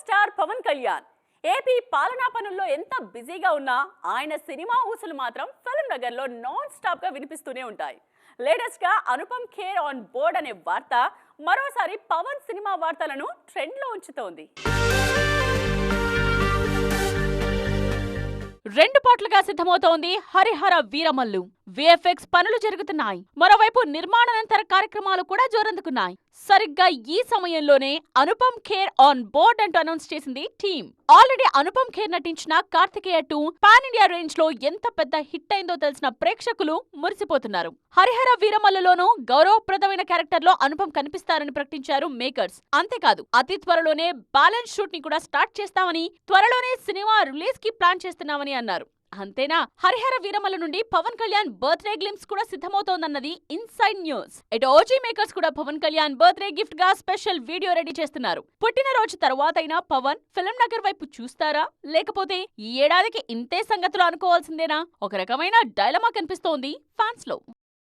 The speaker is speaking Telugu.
స్టార్ పవన్ కళ్యాణ్. ఏపీ పాలనా పనుల్లో ఎంత బిజీగా ఉన్నా ఆయన సినిమా ఊసులు మాత్రం ఫిల్మ్ నగర్లో నాన్ స్టాప్గా వినిపిస్తూనే ఉంటాయి. లేటెస్ట్గా అనుపమ్ ఖేర్ ఆన్ బోర్డ్ అనే వార్త మరోసారి పవన్ సినిమా వార్తలను ట్రెండ్లో ఉంచుతోంది. రెండు పాటలుగా సిద్ధమవుతోంది హరిహర వీరమల్లు. విఎఫ్ఎక్స్ పనులు జరుగుతున్నాయి. మరోవైపు నిర్మాణానంతర కార్యక్రమాలు కూడా జోరందుకున్నాయి. సరిగ్గా ఈ సమయంలోనే అనుపమ్ ఖేర్ ఆన్ బోర్డ్ అంటూ అనౌన్స్ చేసింది టీమ్. ఆల్రెడీ అనుపమ్ ఖేర్ నటించిన కార్తికేయ టూ పాన్ ఇండియా రేంజ్లో ఎంత పెద్ద హిట్ అయిందో తెలిసిన ప్రేక్షకులు మురిసిపోతున్నారు. హరిహర వీరమల్లలోనూ గౌరవప్రదమైన క్యారెక్టర్లో అనుపమ్ కనిపిస్తారని ప్రకటించారు మేకర్స్. అంతేకాదు అతి త్వరలోనే బ్యాలెన్స్ షూట్ని కూడా స్టార్ట్ చేస్తామని త్వరలోనే సినిమా రిలీజ్కి ప్లాన్ చేస్తున్నామని అన్నారు. అంతేనా? హరిహర వీరమల నుండి పవన్ కళ్యాణ్ బర్త్డే గ్లిమ్స్ కూడా సిద్ధమవుతోందన్నది ఇన్సైడ్ న్యూస్. ఇటు ఓజీ మేకర్స్ కూడా పవన్ కళ్యాణ్ బర్త్డే గిఫ్ట్గా స్పెషల్ వీడియో రెడీ చేస్తున్నారు. పుట్టినరోజు తర్వాతైనా పవన్ ఫిలం నగర్ వైపు చూస్తారా? లేకపోతే ఈ ఏడాదికి ఇంతే సంగతులు అనుకోవాల్సిందేనా? ఒక రకమైన డైలమా కనిపిస్తోంది ఫ్యాన్స్లో